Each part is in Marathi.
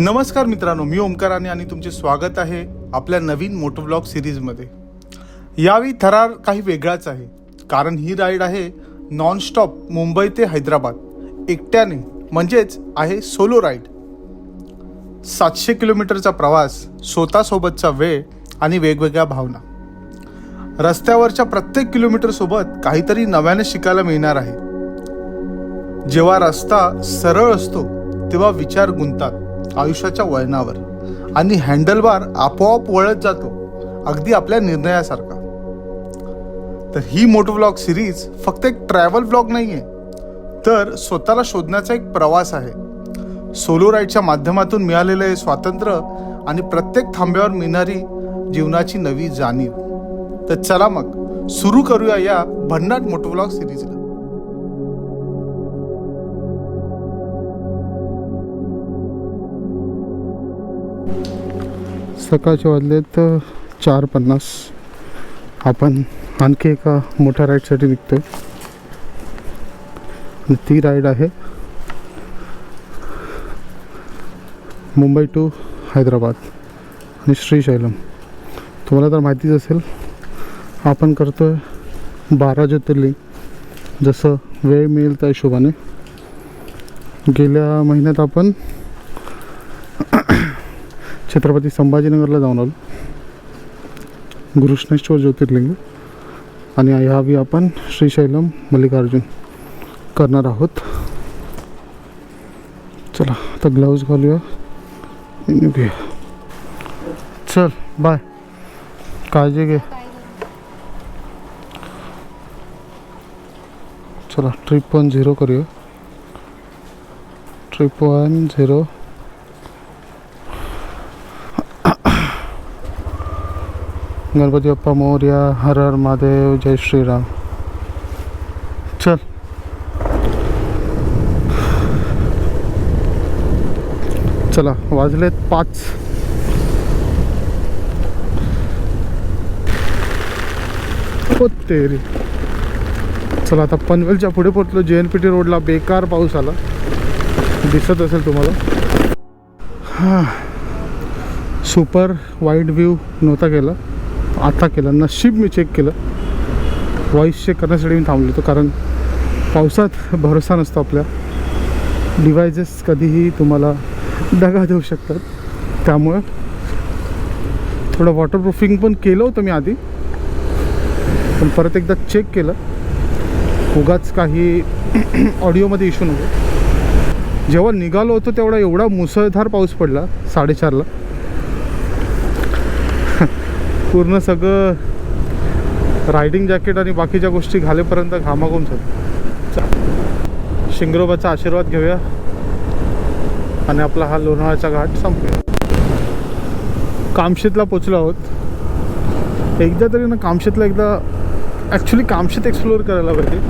नमस्कार मित्रांनो मी ओमकाराने आणि तुमचे स्वागत आहे आपल्या नवीन मोटो ब्लॉग सिरीजमध्ये. यावेळी थरार काही वेगळाच आहे कारण ही राईड आहे नॉनस्टॉप मुंबई ते हैदराबाद एकट्याने म्हणजेच आहे सोलो राईड. सातशे किलोमीटरचा प्रवास स्वतःसोबतचा वेळ आणि वेगवेगळ्या भावना. रस्त्यावरच्या प्रत्येक किलोमीटरसोबत काहीतरी नव्याने शिकायला मिळणार आहे. जेव्हा रस्ता सरळ असतो तेव्हा विचार गुंतात. आयुष्याच्या वळणावर. आणि हँडलबार आपोआप वळत जातो अगदी आपल्या निर्णयासारखा. तर ही मोटो ब्लॉग सिरीज फक्त एक ट्रॅव्हल ब्लॉग नाही आहे तर स्वतःला शोधण्याचा एक प्रवास आहे. सोलो राईडच्या माध्यमातून मिळालेलं हे स्वातंत्र्य आणि प्रत्येक थांब्यावर मिळणारी जीवनाची नवी जाणीव. तर चला मग सुरू करूया या भन्नाट मोटोब्लॉग सिरीजला. सकाळचे वाजलेत चार पन्नास. आपण आणखी एका मोठ्या राईडसाठी निघतो आहे ती राईड आहे मुंबई टू हैदराबाद आणि श्रीशैलम. तुम्हाला तर माहितीच असेल आपण करतो आहे बारा ज्योतिर्लिंग. जसं वेळ मिळेल त्या हिशोबाने. गेल्या महिन्यात आपण छत्रपती संभाजीनगरला जाऊन आलो. घृष्णेश्वर ज्योतिर्लिंग आणि ह्यावी आपण श्रीशैलम मल्लिकार्जुन करणार आहोत. चला आता ग्लाऊज घालूया. निघूया चल बाय काळजी घे. चला ट्रिप वन झिरो करूया. Trip one zero Ganpati Bappa Morya हर हर महादेव जय श्रीराम. चल. चला वाजलेत पाच. हो तेरी. चला आता पनवेलच्या पुढे पोहोचलो. जे एन पी टी रोडला बेकार पाऊस आला. दिसत असेल तुम्हाला. हां. सुपर वाईड व्ह्यू नव्हता केला. आता केलं नशीब मी चेक केलं. व्हॉईस चेक करण्यासाठी मी थांबलो होतो कारण पावसात भरोसा नसतो आपल्या. डिवायजेस कधीही तुम्हाला दगा देऊ शकतात. त्यामुळं थोडं वॉटरप्रूफिंग पण केलं होतं मी आधी. पण परत एकदा चेक केलं. उगाच काही ऑडिओमध्ये इश्यू नको जेव्हा निघालो होतो तेवढा एवढा मुसळधार पाऊस पडला साडेचारला. पूर्ण सगळं रायडिंग जॅकेट आणि बाकीच्या गोष्टी घालेपर्यंत घामाघूम झालं. शिंगरोबाचा आशीर्वाद घेऊया. आणि आपला हा लोणावळ्याचा घाट संपूया. कामशेतला पोचलो आहोत. एकदा तरी ना कामशेतला एकदा ॲक्च्युली कामशेत एक्सप्लोअर करायला पाहिजे.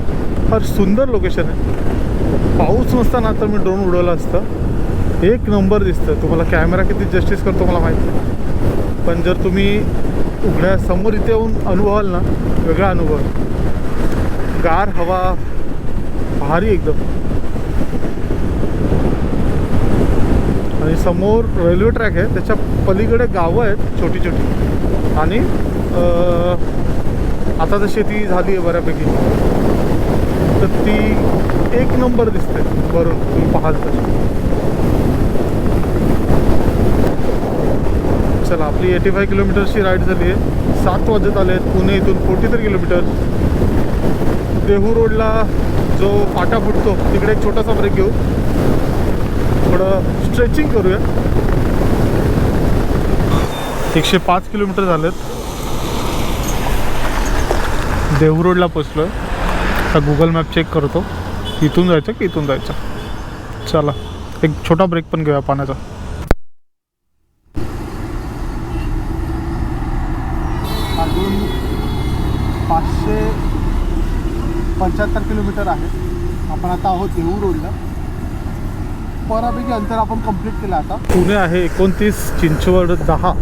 फार सुंदर लोकेशन आहे. पाऊस नसताना तर मी ड्रोन उडवला असतं. एक नंबर दिसतं. तुम्हाला कॅमेरा किती जस्टिस करतो मला माहीत नाही. पण जर तुम्ही उघड्या समोर इथे येऊन अनुभवाल ना वेगळा अनुभव. गार हवा भारी एकदम. आणि समोर रेल्वे ट्रॅक आहे त्याच्या पलीकडे गावं आहेत छोटी छोटी आणि आता तर शेती झाली आहे बऱ्यापैकी. तर ती एक नंबर दिसते वरून तुम्ही पाहाल तर चला आपली एटी फाय किलोमीटरची राईड झाली आहे. सात वाजत आले आहेत पुणे इथून फोर्टी थ्री किलोमीटर. देहू रोडला जो फाटा फुटतो तिकडे एक छोटासा ब्रेक घेऊ. थोडं स्ट्रेचिंग करूया. एकशे पाच किलोमीटर झालेत. देहू रोडला पोचलो आहे आता गुगल मॅप चेक करतो. इथून जायचं की इथून जायचं? चला एक छोटा ब्रेक पण घेऊया पाण्याचा अजून पाचशे पंच्याहत्तर किलोमीटर आहे. आपण आता आहोत देहू रोडला. बऱ्यापैकी अंतर आपण कंप्लीट केलं आता. पुणे आहे एकोणतीस चिंचवड दहा.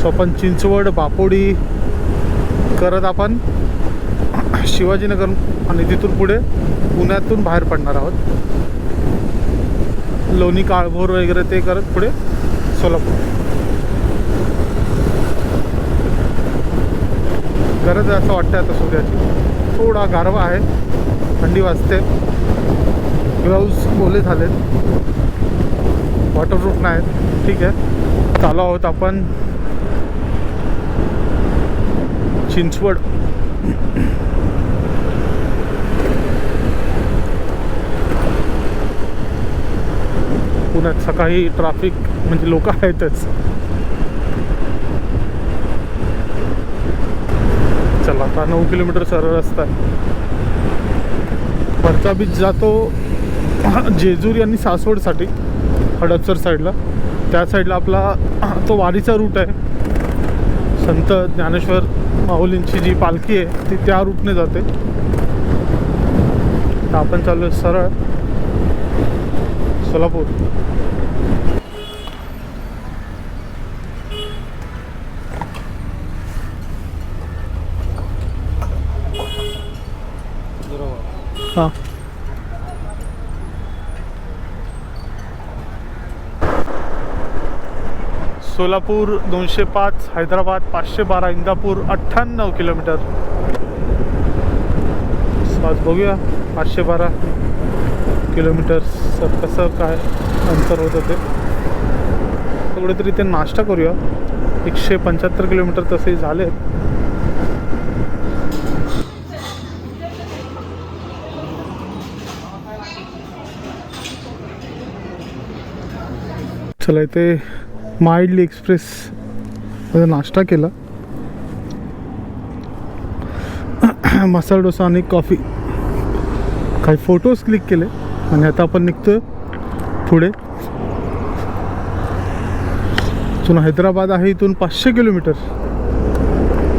सो आपण चिंचवड बापोडी करत आपण शिवाजीनगर आणि तिथून पुढे पुण्यातून बाहेर पडणार आहोत. लोणी काळभोर वगैरे ते करत पुढे सोलापूर. गरज असं वाटतं आता सूर्याची थोडा गारवा आहे. थंडी वाजते. ग्लव्ज ओले झालेत. वॉटरप्रूफ नाहीत. ठीक आहे. चालू आहोत आपण. चिंचवड. पुण्यात सकाळी ट्रॅफिक म्हणजे लोक आहेतच. चला आता नऊ किलोमीटर सरळ रस्ता आहे. वरचा बीच जातो जेजुरी आणि सासवडसाठी हडपसर साईडला त्या साईडला आपला तो वारीचा रूट आहे. संत ज्ञानेश्वर माऊलींची जी पालखी आहे ती त्या रूटने जाते. तर आपण चालू सरळ सोलापूर. हां. सोलापूर दोनशे पाच हैदराबाद पाचशे बारा इंदापूर अठ्ठ्याण्णव किलोमीटर. आज बघूया पाचशे बारा किलोमीटर सर कसं काय अंतर होतं ते. कुठेतरी ते नाश्ता करूया. एकशे पंच्याहत्तर किलोमीटर तसे झाले चला इथे माइल्डली एक्सप्रेस मध्ये नाश्ता केला. मसाला डोसा आणि कॉफी. काही फोटोज क्लिक केले आणि आता आपण निघतो पुढे. इथून हैदराबाद आहे इथून पाचशे किलोमीटर.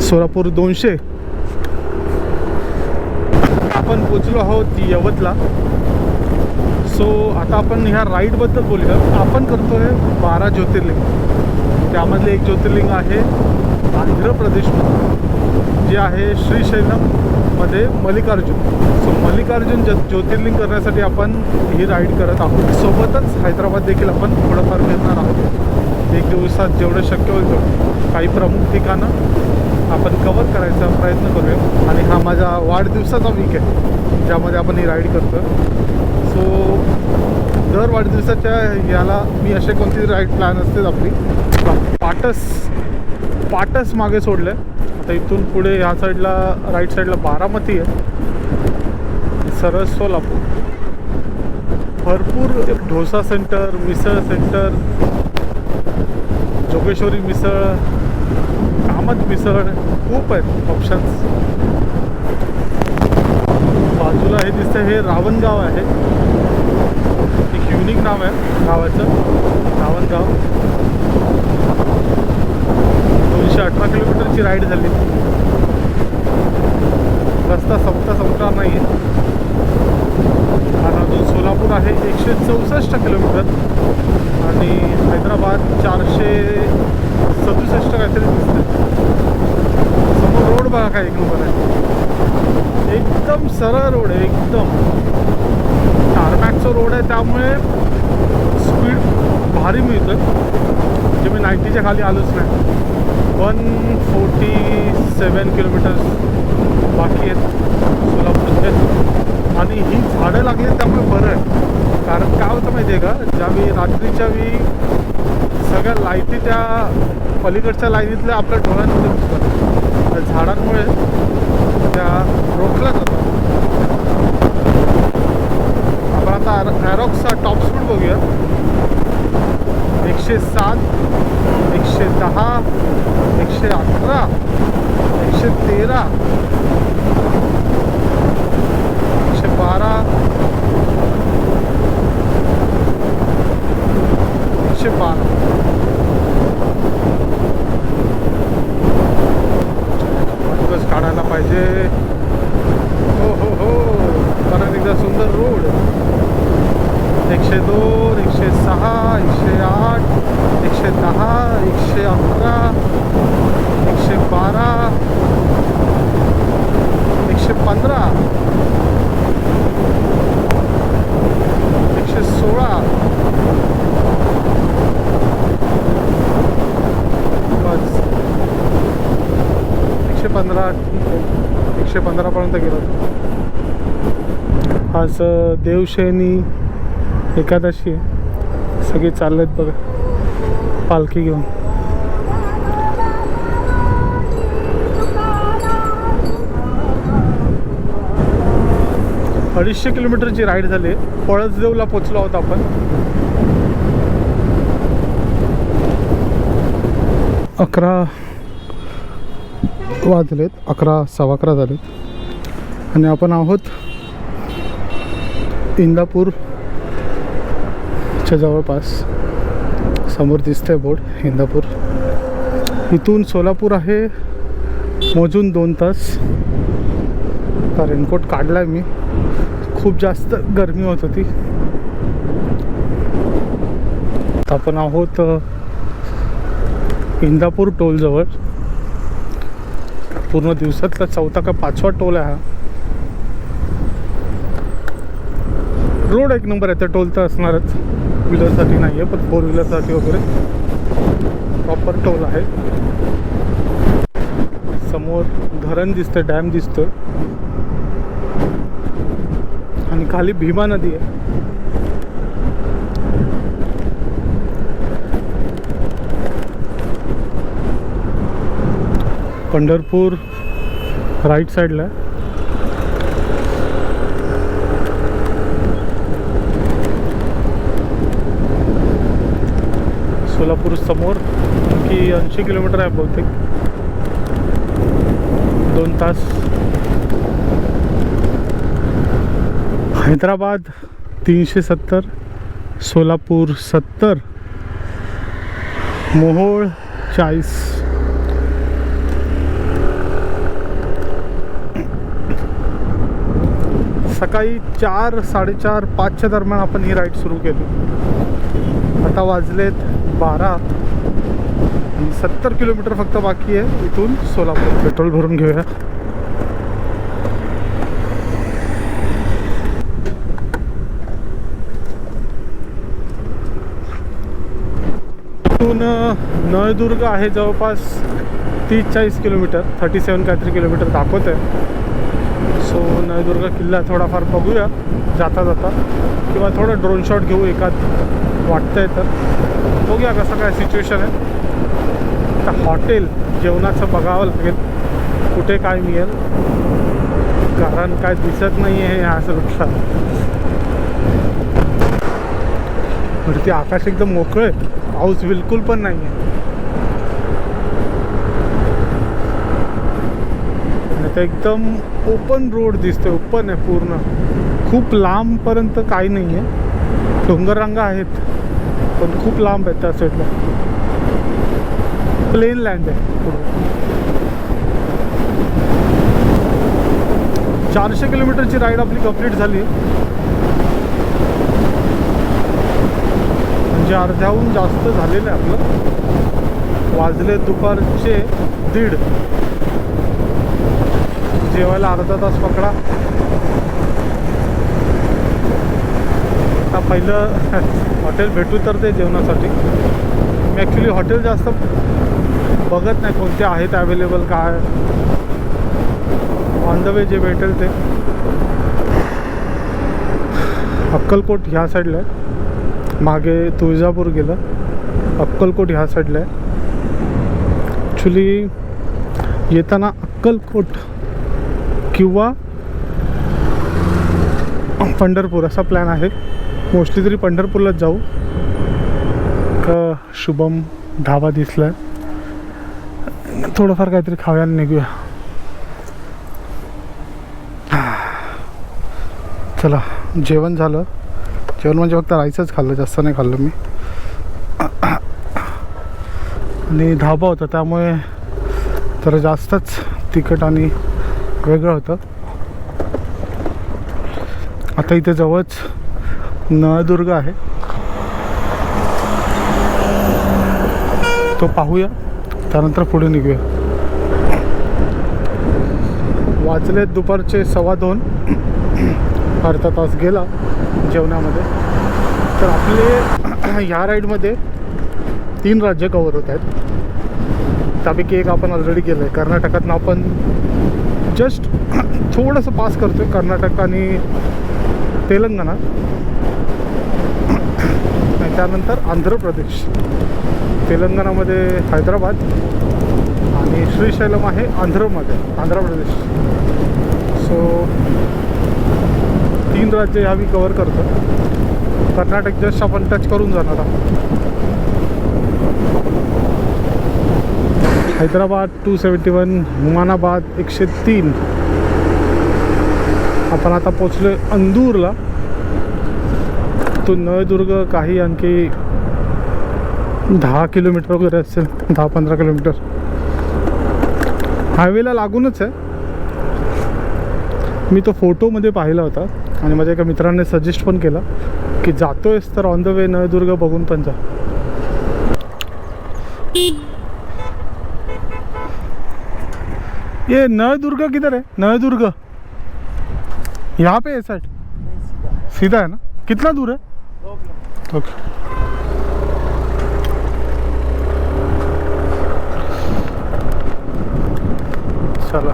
सोलापूर दोनशे. आपण पोचलो आहोत यवतला. सो आता आपण ह्या राईडबद्दल बोलूया आपण करतो आहे बारा ज्योतिर्लिंग. त्यामधले एक ज्योतिर्लिंग आहे आंध्र प्रदेशमध्ये जे आहे श्रीशैलममध्ये मल्लिकार्जुन. सो मल्लिकार्जुन ज ज्योतिर्लिंग करण्यासाठी आपण ही राईड करत आहोत. सोबतच हैदराबाद देखील आपण थोडंफार फिरणार आहोत. एक दिवसात जेवढं शक्य होईल तेवढं. काही प्रमुख ठिकाणं आपण कवर करायचा प्रयत्न करूया. आणि हा माझा वाढदिवसाचा वीक आहे ज्यामध्ये आपण ही राईड करतो सो दर वाढदिवसाच्या याला मी असे कोणती राईट प्लॅन असतेच आपली? पाटस पाटस मागे सोडलं आहे आता इथून पुढे ह्या साईडला राईट साईडला बारामती आहे. सरळ सोलापूर भरपूर ढोसा सेंटर मिसळ सेंटर जोगेश्वरी मिसळ कामत मिसळ खूप आहेत ऑप्शन्स बाजूला हे दिसतं हे रावणगाव आहे. एक युनिक नाव आहे. गावाचं. रावणगाव दोनशे अठरा किलोमीटरची राईड झाली. रस्ता संपता संपणार नाही आणि अजून सोलापूर आहे एकशे चौसष्ट किलोमीटर. आणि हैदराबाद चारशे सदुसष्ट काहीतरी दिसते समोर रोड बघा काय एक नंबर आहे. एकदम सरळ रोड आहे एकदम. टारमॅकचा रोड आहे त्यामुळे स्पीड भारी मिळतं म्हणजे मी नाईन्टीच्या खाली आलोच नाही. वन फोर्टी सेवन किलोमीटर्स बाकी आहेत सोलापूरचे. आणि ही झाडं लागली आहेत त्यामुळे बरं आहे. कारण काय होतं माहिती आहे का? ज्यावेळी रात्रीच्या वेळी सगळ्या लाईटी त्या पलीकडच्या लाईनीतल्या आपल्या डोळ्यांमध्ये दिसतात त्या झाडांमुळे त्या रोखल्या जातात. आता ॲरॉक्सचा टॉप स्पीड बघूया. एकशे सात, एकशे दहा, एकशे अकरा, एकशे तेरा, एकशे बारा एकशे बारा. दिवस काढायला पाहिजे. हो हो हो. परत एकदा सुंदर रोड एकशे दोन एकशे सहा एकशे आठ एकशे दहा एकशे अकरा एकशे बारा एकशे पंधरा एकशे सोळा. बस. एकशे पंधरा ठीक आहे. एकशे पंधरापर्यंत गेलो. आज देवशेनी एकादशी आहे. सगळे चाललेत बघा. पालखी घेऊन. अडीचशे किलोमीटरची राईड झाली. पळसदेवला पोचलो आहोत आपण. अकरा वाजलेत. अकरा सव्वा अकरा झालेत. आणि आपण आहोत इंदापूर च्या जवळपास समोर दिसतंय बोर्ड इंदापूर. इथून सोलापूर आहे मोजून दोन तास. आता रेनकोट काढला आहे मी. खूप जास्त गरमी होत होती. आपण आहोत इंदापूर टोलजवळ पूर्ण दिवसातला चौथा का पाचवा टोल आहे हा. रोड एक नंबर आहे तर टोल तर असणारच. व्हीलरसाठी नाही आहे पण फोर व्हीलरसाठी वगैरे प्रॉपर टोल आहे. समोर धरण दिसतं डॅम दिसतं आणि खाली भीमा नदी आहे. पंढरपूर राईट साईडला सोलापूर समोर की ऐंशी किलोमीटर आहे बहुतेक. दोन तास. हैदराबाद तीनशे सत्तर सोलापूर सत्तर मोहोळ चाळीस. सकाळी चार साडेचार पाचच्या दरम्यान आपण ही राईड सुरू केली. आता वाजलेत बारा सत्तर किलोमीटर फक्त बाकी आहे इथून सोलापूर पेट्रोल भरून घेऊया। इथून अ, नळदुर्ग आहे जवळपास तीस चाळीस किलोमीटर थर्टी सेवन काहीतरी किलोमीटर दाखवत आहे सो नळदुर्ग किल्ला थोडाफार बघूया जाता जाता. किंवा थोडा ड्रोन शॉट घेऊ एकात वाटतंय तर. बघूया कसं काय सिच्युएशन आहे. आता हॉटेल जेवणाचं बघावं लागेल. कुठे काय मिळेल. कारण काय दिसत नाही आहे ह्या म्हणजे वरती आकाश एकदम मोकळं आहे. पाऊस बिलकुल पण नाही आहे एकदम ओपन रोड दिसतोय. ओपन आहे पूर्ण. खूप लांबपर्यंत काही नाही आहे डोंगररांगा आहेत. पण खूप लांब आहे त्या साईडला प्लेन लँड आहे चारशे किलोमीटरची राईड आपली कंप्लीट झाली. म्हणजे अर्ध्याहून जास्त झालेलं आहे आपलं. वाजले दुपारचे दीड. जेवायला अर्धा तास पकडा. पहिलं हॉटेल भेटू तर ते जेवणासाठी. मी ॲक्च्युली हॉटेल जास्त बघत नाही कोणते आहेत अवेलेबल काय. ऑन द वे जे भेटेल ते. अक्कलकोट ह्या साईडला आहे. मागे तुळजापूर गेलं. अक्कलकोट ह्या साईडला आहे. ॲक्च्युली येताना अक्कलकोट किंवा पंढरपूर असा प्लॅन आहे. मोस्टली तरी पंढरपूरलाच जाऊ. का शुभम ढाबा दिसला थोडंफार काहीतरी खाव्याला निघूया. चला जेवण झालं. जेवण म्हणजे फक्त राईसच खाल्लं जास्त नाही खाल्लं मी. आणि धाबा होता त्यामुळे जरा जास्तच तिखट आणि वेगळं होतं. आता इथे जवळच नळदुर्ग आहे. तो पाहूया. त्यानंतर पुढे निघूया. वाचले दुपारचे सव्वा दोन. अर्धा तास गेला जेवणामध्ये. तर आपले ह्या राईडमध्ये तीन राज्य कवर होत आहेत. त्यापैकी एक आपण ऑलरेडी गेलो आहे कर्नाटकातनं आपण जस्ट थोडंसं पास करतो आहे कर्नाटक आणि तेलंगणा. त्यानंतर आंध्र प्रदेश. तेलंगणामध्ये हैदराबाद आणि श्रीशैलम आहे आंध्रमध्ये आंध्र प्रदेश. सो तीन राज्य ह्या मी कवर करतो. कर्नाटक जस्ट आपण टच करून जाणार आहोत. Hyderabad two seventy one Humnabad एकशे तीन. आपण आता पोचलो आहे अंदूरला. तो नळदुर्ग काही आणखी दहा किलोमीटर वगैरे असेल दहा पंधरा किलोमीटर. हायवेला लागूनच आहे. मी तो फोटोमध्ये पाहिला होता आणि माझ्या एका मित्राने सजेस्ट पण केला की जातोयस तर ऑन द वे नळदुर्ग बघून पण जा. ये नळदुर्ग किधर आहे? नळदुर्ग. यहाँ पे है साइड सीधा है ना? कितना दूर है? ओके चला.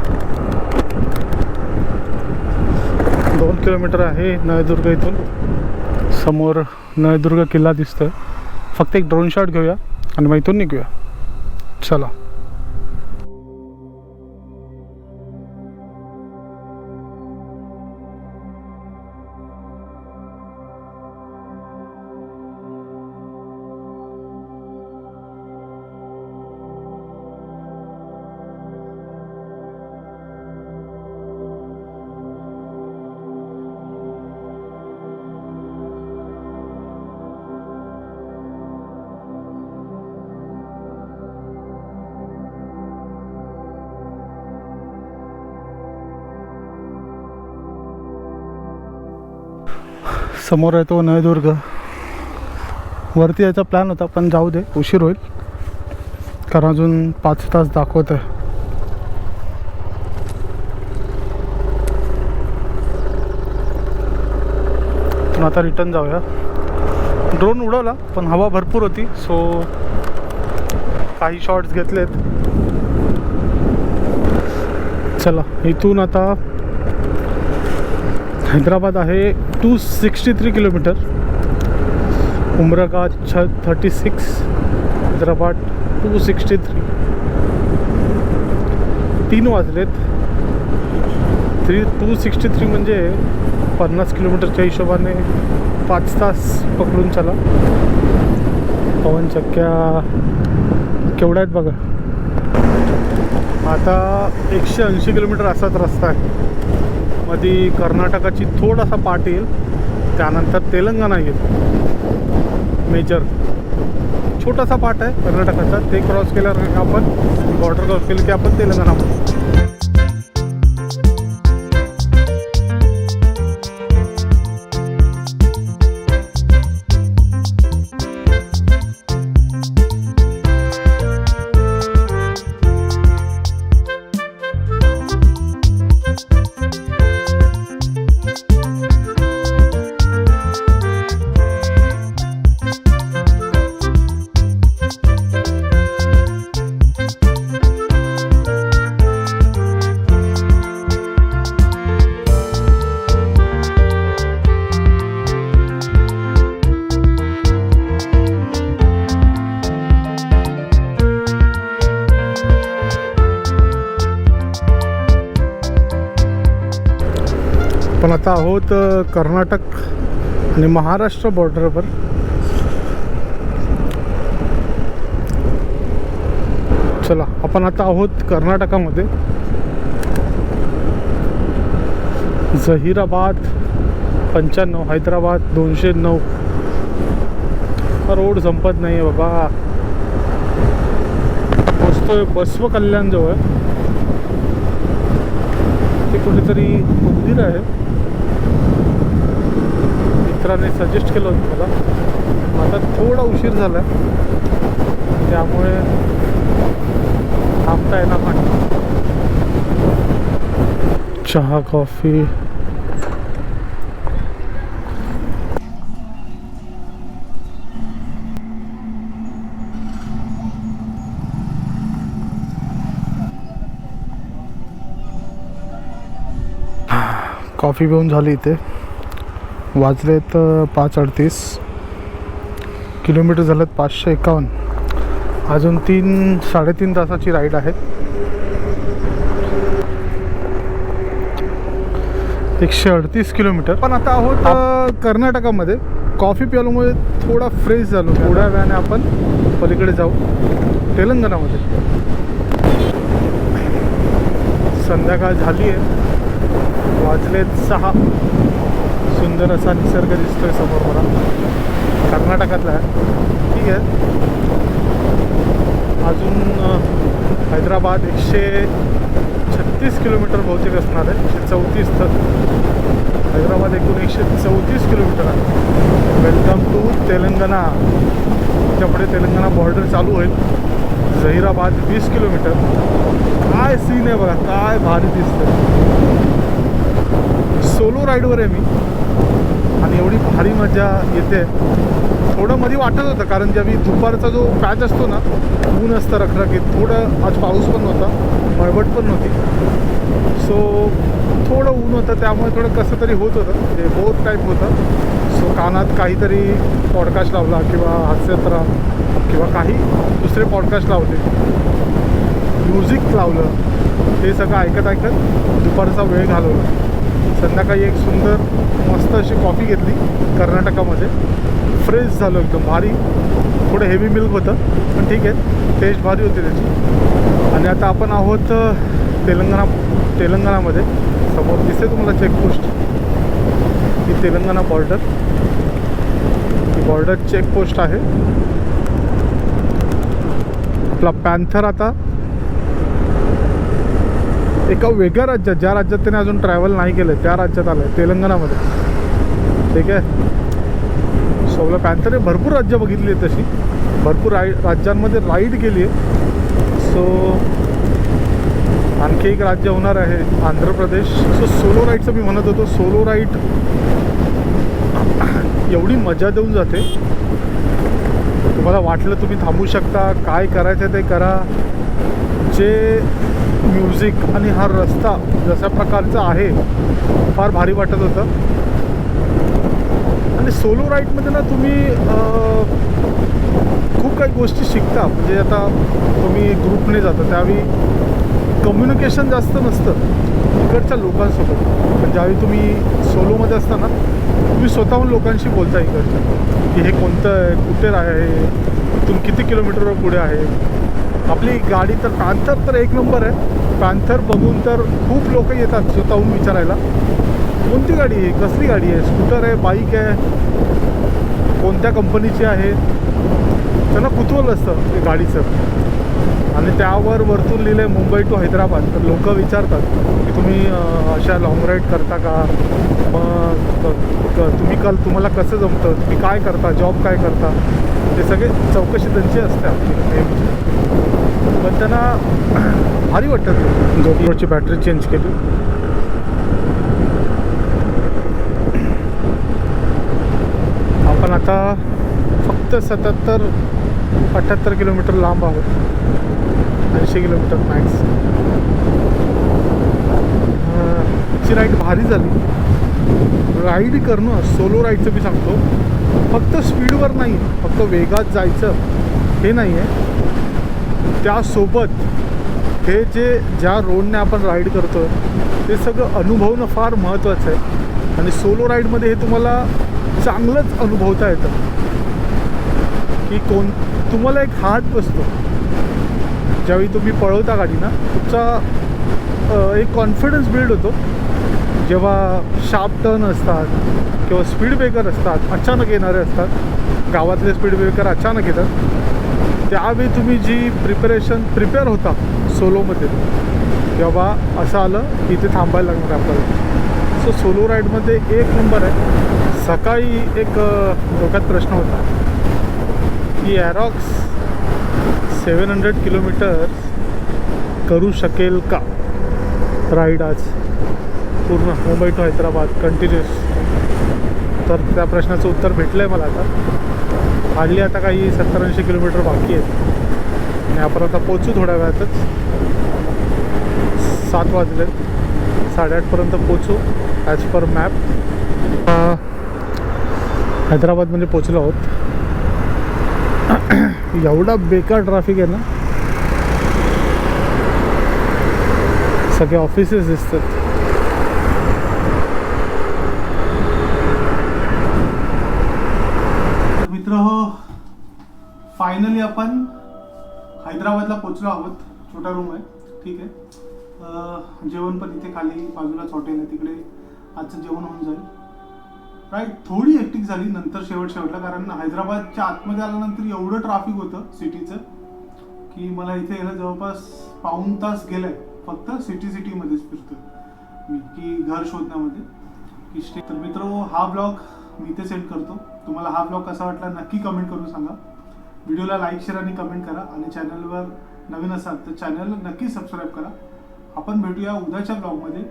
दोन किलोमीटर आहे नळदुर्ग इथून. समोर नळदुर्ग किल्ला दिसतोय. फक्त एक ड्रोन शॉट घेऊया आणि मग इथून निघूया. चला. समोर आहे तो नळदुर्ग वरती यायचा प्लॅन होता पण जाऊ दे उशीर होईल. कारण अजून पाच तास दाखवत आहे पण आता रिटर्न जाऊया. ड्रोन उडवला पण हवा भरपूर होती सो काही शॉट्स घेतलेत. चला इथून आता हैदराबाद आहे two sixty three kilometre. Umarga छ thirty six Hyderabad two sixty three तीन वाजलेत. थ्री टू सिक्स्टी थ्री म्हणजे पन्नास किलोमीटरच्या हिशोबाने पाच तास पकडून चला. पवनचक्क्या केवढ्या आहेत बघा. आता एकशे ऐंशी किलोमीटर असाच रस्ता आहे. मध्ये कर्नाटकाची थोडासा पार्ट येईल. त्यानंतर तेलंगणा येईल. मेजर. छोटासा पार्ट आहे कर्नाटकाचा. ते क्रॉस केल्यावर आपण बॉर्डर क्रॉस केलं की आपण तेलंगणामध्ये आता आहोत कर्नाटक आणि महाराष्ट्र बॉर्डरवर चला आपण आता आहोत कर्नाटकामध्ये. झहिराबाद पंच्याण्णव हैदराबाद दोनशे नऊ. रोड संपत नाही आहे बाबा पोचतोय बसव कल्याणजवळ ते कुठेतरी मंदिर आहे. मित्राने सजेस्ट केलं होतं मला आता थोडा उशीर झाला त्यामुळे थांबता येणार नाही. चहा कॉफी. कॉफी पिऊन झाली इथे. वाजलेत पाच अडतीस. किलोमीटर झालेत पाचशे एकावन्न. अजून तीन साडेतीन तासाची राईड आहे. एकशे अडतीस किलोमीटर. पण आता आहोत कर्नाटकामध्ये. कॉफी प्यायल्यामुळे थोडा फ्रेश झालो. थोड्या वेळाने आपण पलीकडे जाऊ. तेलंगणामध्ये. संध्याकाळ झाली आहे वाजलेत सहा. सुंदर असा निसर्ग दिसतोय समोर मला. कर्नाटकातला. आहे ठीक आहे. अजून हैदराबाद एकशे छत्तीस किलोमीटर बहुतेक असणार आहे. एकशे चौतीस तर. हैदराबाद एकूण एकशे चौतीस किलोमीटर आहे. Welcome to Telangana. त्यापुढे तेलंगणा बॉर्डर चालू होईल. जहिराबाद वीस किलोमीटर. काय सीन आहे बघा. काय भारी दिसतं सोलो राईडवर आहे मी. आणि एवढी भारी मजा येते. थोडं मध्ये वाटत होतं कारण जेव्हा दुपारचा जो पॅच असतो ना ऊन असतं रखरखीत थोडं आज पाऊस पण नव्हता मळबट पण नव्हती. सो थोडं ऊन होतं त्यामुळे थोडं कसं तरी होत होतं म्हणजे बहुत टाईप होतं. सो कानात काहीतरी पॉडकास्ट लावला किंवा हास्यत्रा किंवा काही दुसरे पॉडकास्ट लावले. म्युझिक लावलं. हे सगळं ऐकत ऐकत दुपारचा वेळ घालवला. संध्याकाळी एक सुंदर मस्त अशी कॉफी घेतली कर्नाटकामध्ये. फ्रेश झालो एकदम भारी. थोडं हेवी मिल्क होतं पण ठीक आहे. टेस्ट भारी होती त्याची. आणि आता आपण आहोत तेलंगणा तेलंगणामध्ये. समोर दिसते तुम्हाला चेकपोस्ट ही तेलंगणा बॉर्डर ही बॉर्डर चेकपोस्ट आहे. आपला पॅन्थर आता एका वेगळ्या राज्यात ज्या राज्यात त्याने अजून ट्रॅव्हल नाही केलं त्या राज्यात आलं आहे तेलंगणामध्ये. ठीक आहे? सो पॅन्थरने भरपूर राज्य बघितली आहेत तशी. भरपूर राई राज्यांमध्ये राईड केली आहे. सो आणखी एक राज्य होणार आहे आंध्र प्रदेश. सो सोलो राईडचं मी म्हणत होतो सोलो राईड एवढी मजा देऊन जाते. तुम्हाला वाटलं तुम्ही थांबू शकता काय करायचं ते करा. जे म्युझिक आणि हा रस्ता जशा प्रकारचा आहे फार भारी वाटत होतं. आणि सोलो राईडमध्ये ना तुम्ही खूप काही गोष्टी शिकता. म्हणजे आता तुम्ही ग्रुपने जाता त्यावेळी कम्युनिकेशन जास्त नसतं इकडच्या लोकांसोबत. पण ज्यावेळी तुम्ही सोलोमध्ये असताना तुम्ही स्वतःहून लोकांशी बोलता इकडच्या. की हे कोणतं आहे कुठे आहे इथून किती किलोमीटरवर पुढे आहे? आपली गाडी तर पॅन्थर तर एक नंबर आहे. पॅन्थर बघून तर खूप लोक येतात स्वतःहून विचारायला. कोणती गाडी आहे? कसली गाडी आहे? स्कूटर आहे? बाईक आहे? कोणत्या कंपनीची आहे? त्यांना कुतूहल असतं ते गाडीचं. आणि त्यावर वरतून लिहिलं आहे मुंबई टू हैदराबाद. तर लोक विचारतात की तुम्ही अशा लॉंग राईड करता का? मग तुम्ही काल तुम्हाला कसं जमतं? तुम्ही काय करता? जॉब काय करता? ते सगळे चौकशी त्यांची असते आपली. नेहमीची पण त्यांना भारी वाटतात गोप्रोची बॅटरी चेंज केली. आपण आता फक्त सत्याहत्तर अठ्ठ्याहत्तर किलोमीटर लांब आहोत. ऐंशी किलोमीटर मॅक्स ची राईड भारी झाली. राईड करणं सोलो राईडचं मी सांगतो. फक्त स्पीडवर नाही फक्त वेगात जायचं हे नाही आहे त्यासोबत हे जे ज्या रोडने आपण राईड करतो ते सगळं अनुभवणं फार महत्त्वाचं आहे. आणि सोलो राईडमध्ये हे तुम्हाला चांगलंच अनुभवता येतं. की कोण तुम्हाला एक हात बसतो. ज्यावेळी तुम्ही पळवता गाडी ना तुमचा एक कॉन्फिडन्स बिल्ड होतो. जेव्हा शार्प टर्न असतात किंवा स्पीड ब्रेकर असतात अचानक येणारे असतात गावातले स्पीड ब्रेकर अचानक येतात. त्यावेळी तुम्ही जी प्रिपरेशन प्रिपेअर होता सोलोमध्ये तेव्हा असं आलं की इथे थांबायला लागणार आपल्याला. सो सोलो राईडमध्ये एक नंबर आहे. सकाळी एक डोक्यात प्रश्न होता की ॲरॉक्स सेवन हंड्रेड किलोमीटर करू शकेल का? राईड आज. पूर्ण मुंबई टू हैदराबाद कंटिन्युअस तर त्या प्रश्नाचं उत्तर भेटलं आहे मला आता. हार्डली आता काही सत्तर ऐंशी किलोमीटर बाकी आहेत. आणि आपण आता पोचू थोड्या वेळातच. सात वाजले. साडेआठपर्यंत पोचू ॲज पर मॅप हैदराबादमध्ये पोचलो आहोत. एवढा बेकार ट्रॅफिक आहे ना. सगळे ऑफिसेस दिसतात. मित्र हो फायनली आपण हैदराबादला पोचलो आहोत. छोटा रूम आहे. ठीक आहे. जेवण पण इथे खाली बाजूलाच हॉटेल आहे. तिकडे आजचं जेवण होऊन जाईल. राईट थोडी हेक्टिक झाली. नंतर शेवट शेवटला. कारण हैदराबादच्या आतमध्ये आल्यानंतर एवढं ट्राफिक होतं सिटीचं की मला इथे यायला जवळपास पाऊण तास गेलाय. फक्त सिटी सिटीमध्येच फिरतोय मी. की घर शोधण्यामध्ये. की स्टे तर मित्र हा ब्लॉग मी इथे सेंड करतो. तुम्हाला हा ब्लॉग कसा वाटला नक्की कमेंट करून सांगा. व्हिडिओला लाईक शेअर आणि कमेंट करा आणि चॅनलवर नवीन असाल तर चॅनल नक्की सबस्क्राईब करा. आपण भेटूया उद्याच्या ब्लॉगमध्ये.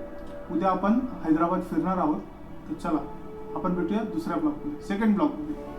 उद्या आपण हैदराबाद फिरणार आहोत. तर चला आपण भेटूया दुसऱ्या ब्लॉगमध्ये सेकंड ब्लॉगमध्ये.